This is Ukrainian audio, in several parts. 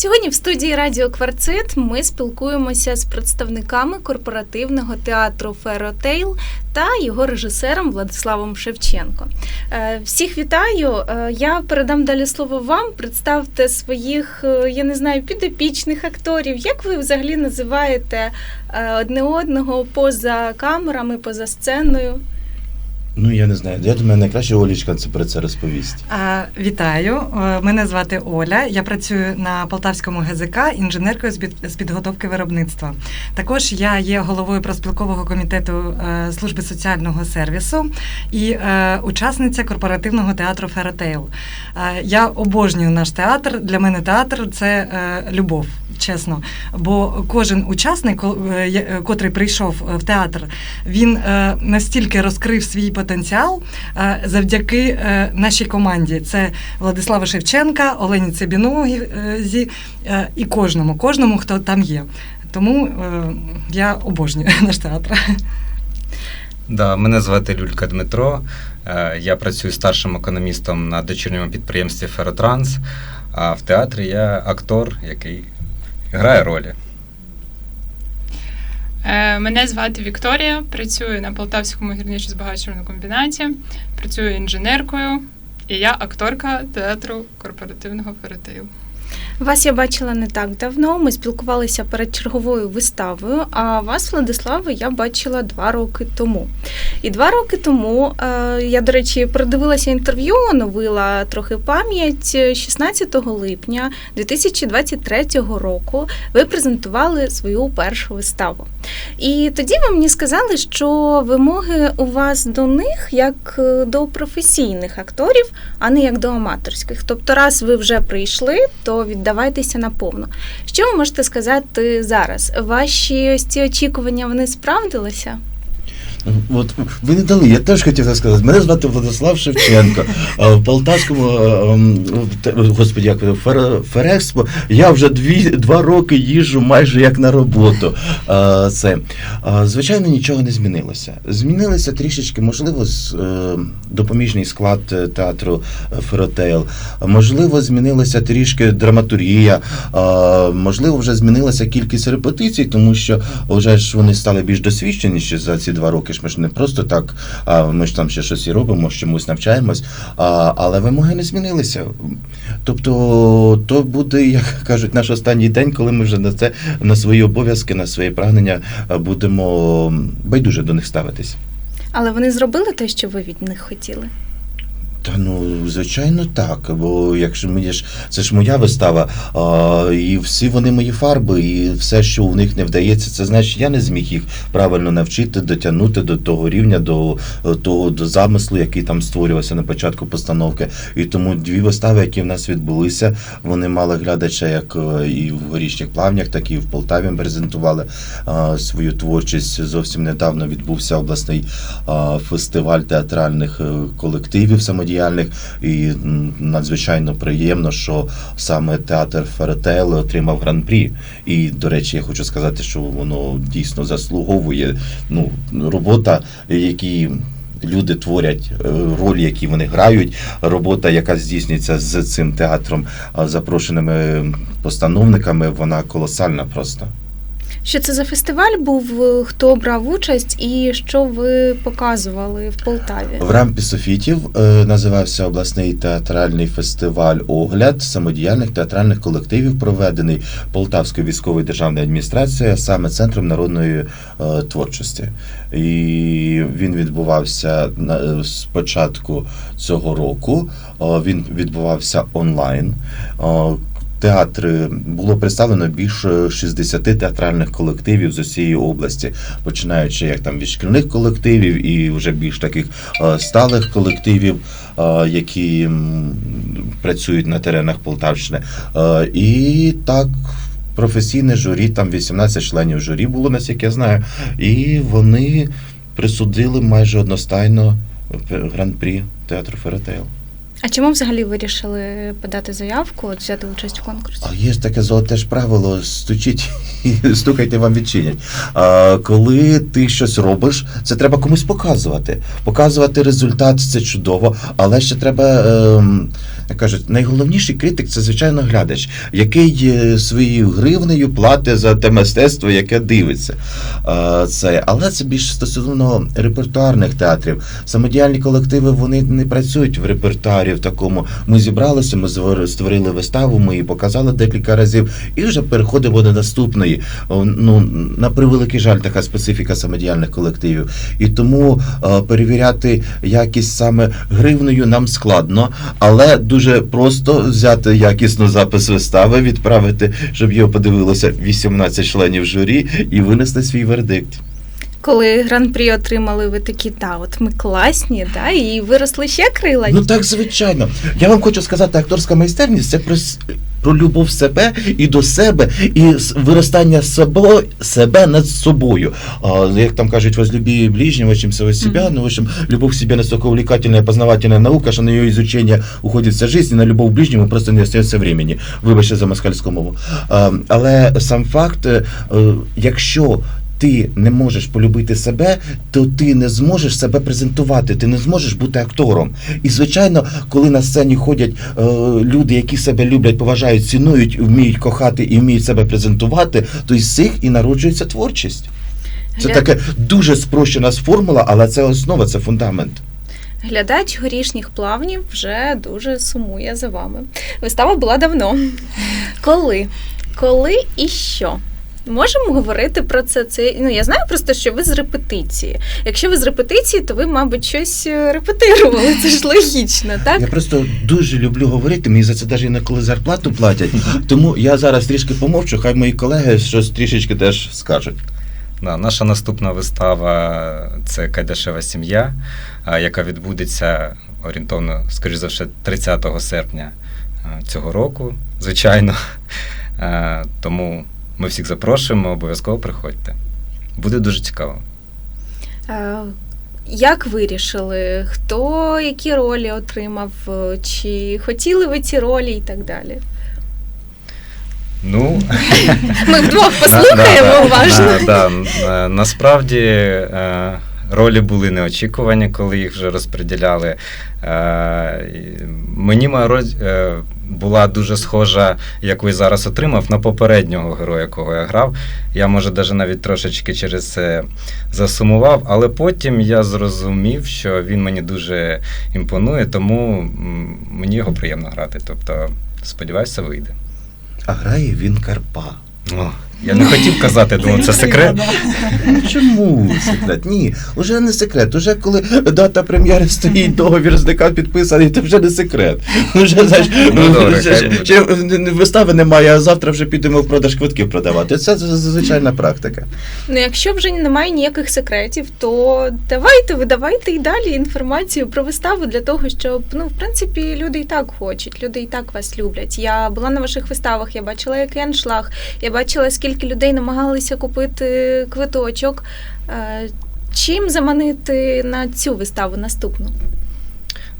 Сьогодні в студії Радіо Кварцит ми спілкуємося з представниками корпоративного театру Феротейл та його режисером Владиславом Шевченко. Е, Всіх вітаю. Е, Я передам далі слово вам. Представте своїх, е, я не знаю, підопічних акторів. Як ви взагалі називаєте одне одного поза камерами, поза сценою? Ну, я не знаю. Я думаю, найкраще Олічка це про це розповість. А, Вітаю, Е, мене звати Оля. Я працюю на Полтавському ГЗК інженеркою з підготовки виробництва. Також я є головою проспілкового комітету е, служби соціального сервісу і е, учасниця корпоративного театру Феротейл. Я обожнюю наш театр. Для мене театр це любов, чесно. Бо кожен учасник, е, е, котрий прийшов е, в театр, він настільки розкрив свій потенціал завдяки нашій команді. Це Владислава Шевченка, Олені Цибінозі і кожному, кожному, хто там є. Тому я обожнюю наш театр. Да, мене звати Люлька Дмитро. Я працюю старшим економістом на дочірньому підприємстві Феротранс. А в театрі я актор, який грає ролі. Е, Мене звати Вікторія, працюю на Полтавському гірничо-збагачувальному комбінаті, працюю інженеркою, і я акторка театру корпоративного феротейл. Вас я бачила не так давно. Ми спілкувалися перед черговою виставою. А вас, Владиславе, я бачила два роки тому. І два роки тому е, я, до речі, передивилася інтерв'ю, оновила трохи пам'ять. 16 липня 2023 року ви презентували свою першу виставу. І тоді ви мені сказали, що вимоги у вас до них як е, до професійних акторів, а не як до аматорських. Тобто, раз ви вже прийшли, то віддавайтеся наповну. Що ви можете сказати зараз? Ваші ось ці очікування вони справдилися? От ви не дали, я теж хотів це сказати. Мене звати Владислав Шевченко. В Полтавському е, ем, господи, як Ферекспо. Я вже дві, два роки їжджу майже як на роботу. Це звичайно нічого не змінилося. Змінилося трішечки, можливо, е, допоміжний склад е, театру е, Феротейл. Можливо, змінилася трішки драматургія. Можливо, вже змінилася кількість репетицій, тому що вже ж вони стали більш досвідченіші за ці два роки. Ж ми ж не просто так, а ми ж там ще щось і робимо, чомусь навчаємось. А, але вимоги не змінилися. Тобто, то буде, як кажуть, наш останній день, коли ми вже на це на свої обов'язки, на свої прагнення будемо байдуже до них ставитись. Але вони зробили те, що ви від них хотіли. Та ну, звичайно, так. Бо якщо мені ж це ж моя вистава, а, і всі вони мої фарби, і все, що у них не вдається, це значить, я не зміг їх правильно навчити, дотягнути до того рівня, до е, того до замислу, який там створювався на початку постановки. І тому дві вистави, які в нас відбулися, вони мали глядача як е, і в горішніх плавнях, так і в Полтаві презентували а, свою творчість. Зовсім недавно відбувся обласний а, фестиваль театральних е, колективів самодіяльних, і надзвичайно приємно, що саме театр Феретел отримав гран-прі. І, до речі, я хочу сказати, що воно дійсно заслуговує. Ну, робота, які. Люди творять е, ролі, які вони грають. Робота, яка здійснюється з цим театром, запрошеними постановниками, вона колосальна просто. Що це за фестиваль був? е, Хто брав участь і що ви показували в Полтаві? В рампі Софітів е, називався обласний театральний фестиваль Огляд самодіяльних театральних колективів, проведений Полтавською військовою державною адміністрацією, саме центром народної е, творчості. І він відбувався на е, з початку цього року. Е, він відбувався онлайн. Е, Театри було представлено більше 60 театральних колективів з усієї області, починаючи як там від шкільних колективів і вже більш таких е, сталих колективів, е, які працюють на теренах Полтавщини. Е, І так. Професійне журі, там 18 членів журі було, наскільки я знаю, і вони присудили майже одностайно гран-прі театру Феротейл. А чому взагалі вирішили подати заявку, взяти участь в конкурсі? А є ж таке золоте ж правило: стучіть і стукайте, вам відчинять. А коли ти щось робиш, це треба комусь показувати. Показувати результат це чудово, але ще треба як кажуть, найголовніший критик це звичайно глядач, який е, своєю гривнею платить за те мистецтво, яке дивиться. Е, Це, але це більш стосовно репертуарних театрів. Самодіяльні колективи вони не працюють в репертуарі в такому. Ми зібралися, ми створили виставу, ми її показали декілька разів і вже переходимо до наступної. Ну на превеликий жаль, така специфіка самодіяльних колективів. І тому е, перевіряти якість саме гривнею нам складно, але дуже просто взяти якісно запис вистави, відправити, щоб його подивилося 18 членів журі і винести свій вердикт. Коли гран-прі отримали, ви такі, та, от ми класні, да, і виросли ще крила. Ну так звичайно. Я вам хочу сказати, акторська майстерність це про, любов себе і до себе, і виростання себе, себе над собою. А, як там кажуть, возлюби ближнего, чим себе себя, Мгм. ну, в общем, любов к себе настолько увлекательная, познавательная наука, що на її изучение уходить вся жизнь, і на любов к ближнему просто не остається времени. Вибачте за москальську мову. А, але сам факт, е, е, якщо ти не можеш полюбити себе, то ти не зможеш себе презентувати, ти не зможеш бути актором. І звичайно, коли на сцені ходять е, люди, які себе люблять, поважають, цінують, вміють кохати і вміють себе презентувати, то із цих і народжується творчість. Це Гля- таке дуже спрощена формула, але це основа, це фундамент. Глядач горішніх плавнів вже дуже сумує за вами. Вистава була давно. Коли? Коли і що? Можемо говорити про це. Це ну я знаю просто, що ви з репетиції. Якщо ви з репетиції, то ви, мабуть, щось е, репетирували. Це ж логічно, так? Я просто дуже люблю говорити, мені за це навіть інколи зарплату платять. Тому я зараз трішки помовчу, хай мої колеги щось трішечки теж скажуть. Да, наша наступна вистава це Кайдашева сім'я, яка відбудеться орієнтовно, скоріш за все, 30 серпня цього року, звичайно. Тому ми всіх запрошуємо, обов'язково приходьте. Буде дуже цікаво. Як вирішили, хто які ролі отримав, е, чи хотіли ви ці ролі і так далі? Ну, Ми вдвох послухаємо уважно. Е, Насправді е, ролі були неочікувані, коли їх вже розподіляли. Е, Мені моя роль е, була дуже схожа, як ви зараз отримав, на попереднього героя, якого я грав. Я, може, даже навіть трошечки через це засумував, але потім я зрозумів, що він мені дуже імпонує, тому мені його приємно грати. Тобто, сподіваюся, вийде. А грає він Карпа. О, я не хотів казати, думав, це секрет. Ну, Чому секрет? Ні, уже не секрет. Уже коли дата прем'єри стоїть, договір з ДК підписаний, то вже не секрет. Уже знаєш, Ну, добре, ще- ще вистави немає, а завтра вже підемо в продаж квитків продавати. Це звичайна практика. Ну, якщо вже немає ніяких секретів, то давайте видавайте і далі інформацію про виставу для того, щоб ну, в принципі, люди і так хочуть, люди і так вас люблять. Я була на ваших виставах, я бачила, який аншлаг, я бачила, скільки людей намагалися купити квиточок. Е, Чим заманити на цю виставу наступну?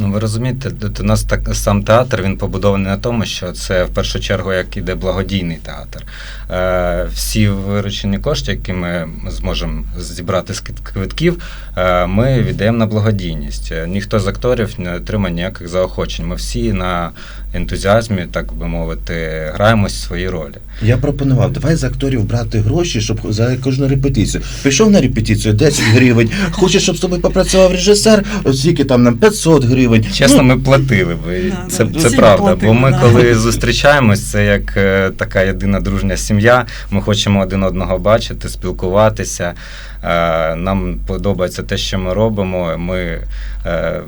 Ну, ви розумієте, у нас так сам театр він побудований на тому, що це в першу чергу як іде благодійний театр. Е, всі виручені кошти, які ми зможемо зібрати з квитків, е, ми віддаємо на благодійність. Е, Ніхто з акторів не отримає ніяких заохочень. Ми всі на ентузіазмі, так би мовити, граємось в свої ролі. Я пропонував, давай з акторів брати гроші, щоб за кожну репетицію. Пішов на репетицію 10 гривень. Хочеш, щоб з тобою попрацював режисер, скільки там нам 500 гривень. Чесно, Ну, ми платили би. Да, Це, да. це правда. платили, Бо ми, да. коли зустрічаємось, це як е, така єдина дружня сім'я. Ми хочемо один одного бачити, спілкуватися. Е, Нам подобається те, що ми робимо. Ми е,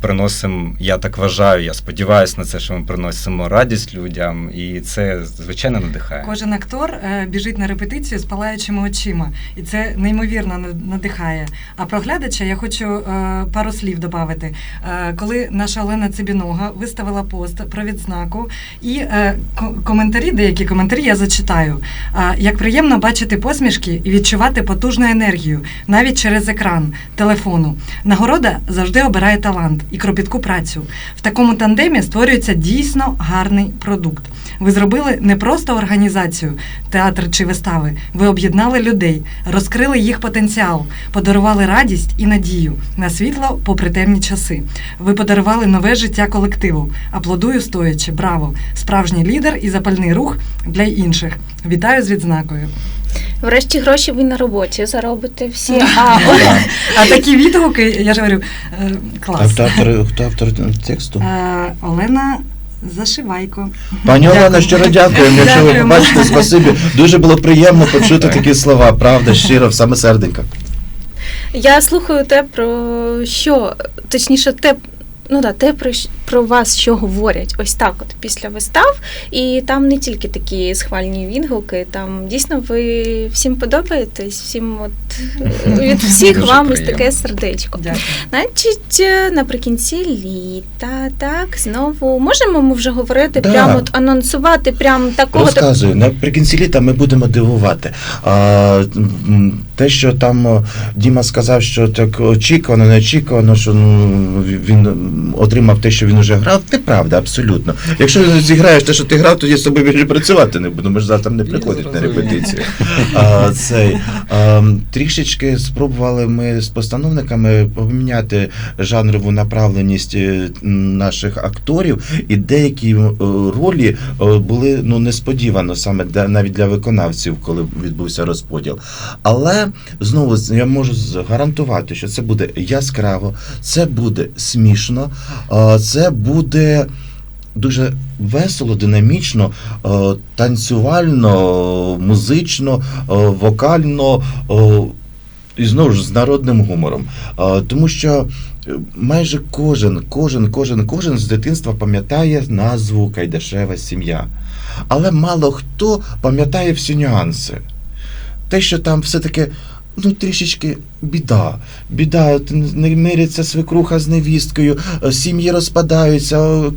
приносимо, я так вважаю, я сподіваюся на це, що ми приносимо радість людям, і це звичайно надихає. Кожен актор е, біжить на репетицію з палаючими очима, і це неймовірно надихає. А про глядача я хочу пару слів додати. Коли наша Олена Цибінога виставила пост про відзнаку і коментарі, деякі коментарі я зачитаю. Як приємно бачити посмішки і відчувати потребу потужну енергію, навіть через екран телефону. Нагорода завжди обирає талант і кропітку працю. В такому тандемі створюється дійсно гарний продукт. Ви зробили не просто організацію, театр чи вистави. Ви об'єднали людей, розкрили їх потенціал, подарували радість і надію на світло попри темні часи. Ви подарували нове життя колективу. Аплодую стоячи, браво! Справжній лідер і запальний рух для інших. Вітаю з відзнакою. Врешті гроші ви на роботі заробите всі. А А такі відгуки, я ж говорю, е, А клас. хто автор, хто автор тексту? Е, Олена Зашивайко. Пані Дякую. Олена, щиро дякуємо. Якщо ви побачите, спасибі. Дуже було приємно почути такі слова. Правда, щиро, в саме серденько. я слухаю те, про що, точніше, те. Ну да, те про, щ- про вас, що говорять, ось так, от після вистав, і там не тільки такі схвальні відгуки, там дійсно ви всім подобаєтесь, всім от від всіх Дуже вам ось таке сердечко. Дякую. Значить, е, наприкінці літа, так, знову можемо ми вже говорити, Да. прямо от анонсувати, прям такого так. Розказую, наприкінці літа ми будемо дивувати. А, те, що там Діма сказав, що так очікувано, неочікувано, що ну, він отримав те, що він вже грав, неправда, абсолютно. Якщо зіграєш те, що ти грав, тоді з собою більше працювати не будемо. Ми ж завтра не приходять на репетицію. А, цей, а, трішечки спробували ми з постановниками поміняти жанрову направленість е, наших акторів, і деякі е, ролі е, були ну несподівано саме для, навіть для виконавців, коли відбувся розподіл. Але знову я можу гарантувати, що це буде яскраво, це буде смішно, е, буде. Дуже весело, динамічно, е, танцювально, музично, е, вокально е, і знову ж з народним гумором. Тому що майже кожен, кожен, кожен, кожен з дитинства пам'ятає назву Кайдашева сім'я. Але мало хто пам'ятає всі нюанси. Те, що там все-таки ну, трішечки біда. Біда, не миряться свекруха з невісткою, е, сім'ї розпадаються, е,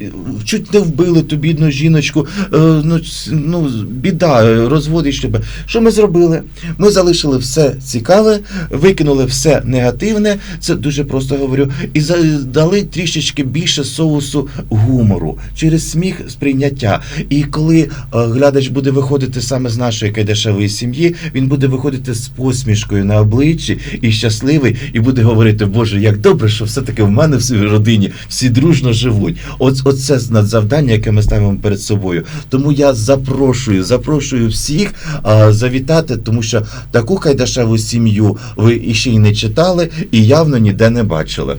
е, чуть не вбили ту бідну жіночку. Ну, ну, біда, е, розводить шлюби. Що ми зробили? Ми залишили все цікаве, викинули все негативне, це дуже просто говорю, і дали трішечки більше соусу гумору через сміх сприйняття. І коли глядач буде виходити саме з нашої кайдашевої сім'ї, він буде виходити з посмішкою на обличчі і щасливий, і буде говорити, Боже, як добре, що все-таки в мене в родині всі дружно живуть. От, оце надзавдання, яке ми ставимо перед собою. Тому я запрошую, запрошую всіх а, завітати, тому що таку кайдашеву сім'ю ви іще й не читали, і явно ніде не бачили.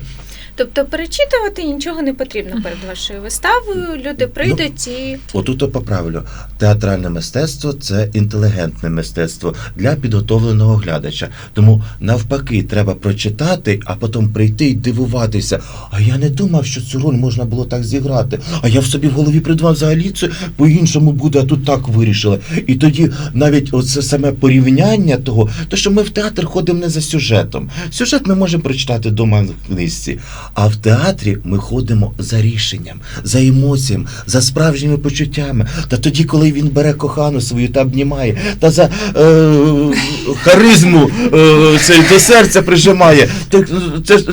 Тобто перечитувати нічого не потрібно перед вашою виставою. Люди прийдуть і Отут поправлю. Театральне мистецтво це інтелігентне мистецтво для підготовленого глядача. Тому навпаки, треба прочитати, а потім прийти і дивуватися. А я не думав, що цю роль можна було так зіграти. А я в собі в голові придумав взагалі це по-іншому буде, а тут так вирішили. І тоді навіть оце саме порівняння того, то що ми в театр ходимо не за сюжетом. Сюжет ми можемо прочитати вдома в книжці. А в театрі ми ходимо за рішенням, за емоціями, за справжніми почуттями. Та тоді, коли він бере кохану свою та обнімає, та за е, харизму е, цей, до серця прижимає, то це ж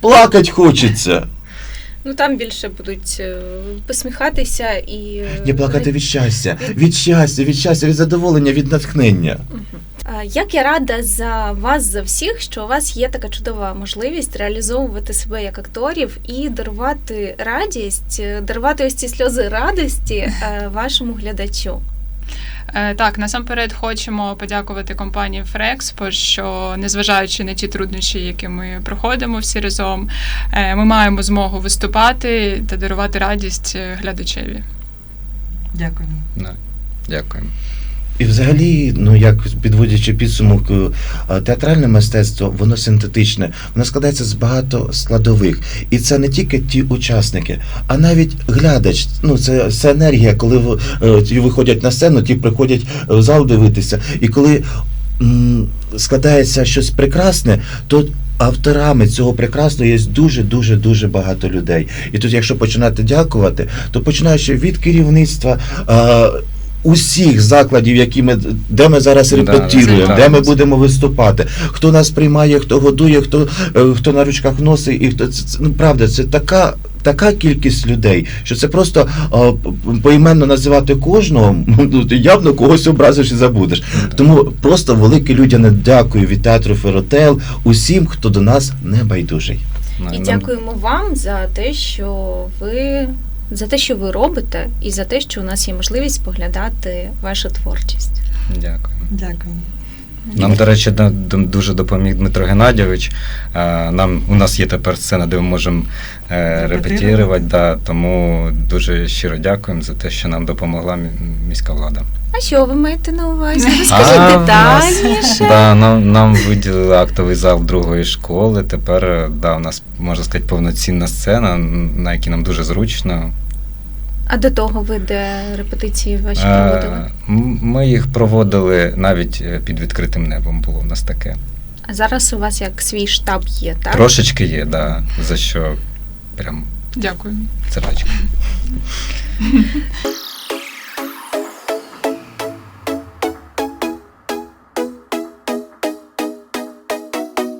плакать хочеться. Ну там більше будуть е, посміхатися і Ні, Не плакати від щастя, від щастя, від щастя, від задоволення, від натхнення. Як я рада за вас, за всіх, що у вас є така чудова можливість реалізовувати себе як акторів і дарувати радість, е, дарувати ось ці сльози радості е, вашому глядачу. Е, Так, насамперед хочемо подякувати компанії Фрекспо, що незважаючи на ті труднощі, які ми проходимо всі разом, е, ми маємо змогу виступати та дарувати радість е, глядачеві. Дякую. Дякуємо. І взагалі, ну як підводячи підсумок, е, театральне мистецтво, воно синтетичне, воно складається з багато складових. І це не тільки ті учасники, а навіть глядач. Ну це, це енергія, коли е, ті виходять на сцену, ті приходять в зал дивитися. І коли м, складається щось прекрасне, то авторами цього прекрасного є дуже дуже дуже багато людей. І тут, якщо починати дякувати, то починаючи від керівництва. Е, усіх закладів, які ми де ми зараз Да, репетируємо, да, де ми будемо виступати, хто нас приймає, хто годує, хто, е, хто на ручках носить, і хто це, це ну правда, це така. Така кількість людей, що це просто а, поіменно називати кожного, ну ти явно когось образиш і забудеш. Тому просто велике людяне дякую від театру Феротел усім, хто до нас не байдужий. Ну, І дякуємо вам за те, що ви за те, що ви робите, і за те, що у нас є можливість споглядати вашу творчість. Дякую. Дякую. Нам, до речі, дуже допоміг Дмитро Геннадійович. Е, Нам, у нас є тепер сцена, де ми можемо е, репетирувати, да, тому дуже щиро дякуємо за те, що нам допомогла міська влада. А що ви маєте на увазі? Розкажіть детальніше. Да, нам, нам виділили актовий зал другої школи. Тепер да, у нас можна сказати повноцінна сцена, на якій нам дуже зручно. А до того ви де репетиції ваші Е, проводили? Ми їх проводили навіть е, під відкритим небом. Було в нас таке. А зараз у вас як свій штаб є, так? Трошечки є, да, за що прям Дякую. сердечко.